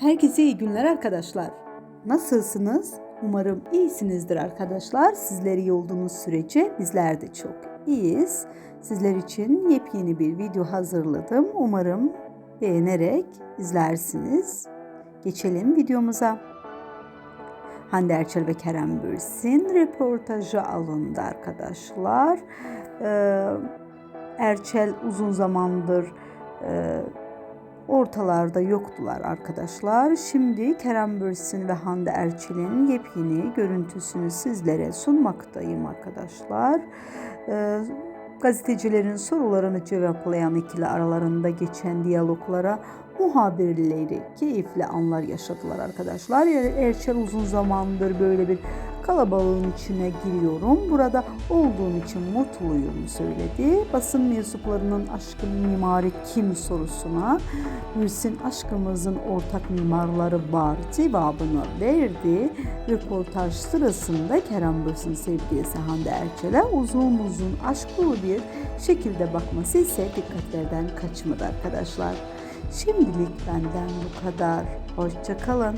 Herkese iyi günler arkadaşlar. Nasılsınız? Umarım iyisinizdir arkadaşlar. Sizler iyi olduğunuz sürece bizler de çok iyiyiz. Sizler için yepyeni bir video hazırladım. Umarım beğenerek izlersiniz. Geçelim videomuza. Hande Erçel ve Kerem Bürsin röportajı alındı arkadaşlar. Ee, Erçel uzun zamandır e, ortalarda yoktular arkadaşlar. Şimdi Kerem Bürsin ve Hande Erçel'in yepyeni görüntüsünü sizlere sunmaktayım arkadaşlar. Ee, gazetecilerin sorularını cevaplayan ikili aralarında geçen diyaloglara muhabirleri keyifli anlar yaşadılar arkadaşlar. Er- Erçel uzun zamandır böyle bir kalabalığın içine giriyorum. Burada olduğum için mutluyum söyledi. Basın mensuplarının aşkın mimarı kim sorusuna Hüsnü aşkımızın ortak mimarları var cevabını verdi. Röportaj sırasında Kerem Bürsin sevgilisi Hande Erçel'e uzun uzun aşk dolu bir şekilde bakması ise dikkatlerden kaçmadı arkadaşlar. Şimdilik benden bu kadar. Hoşçakalın.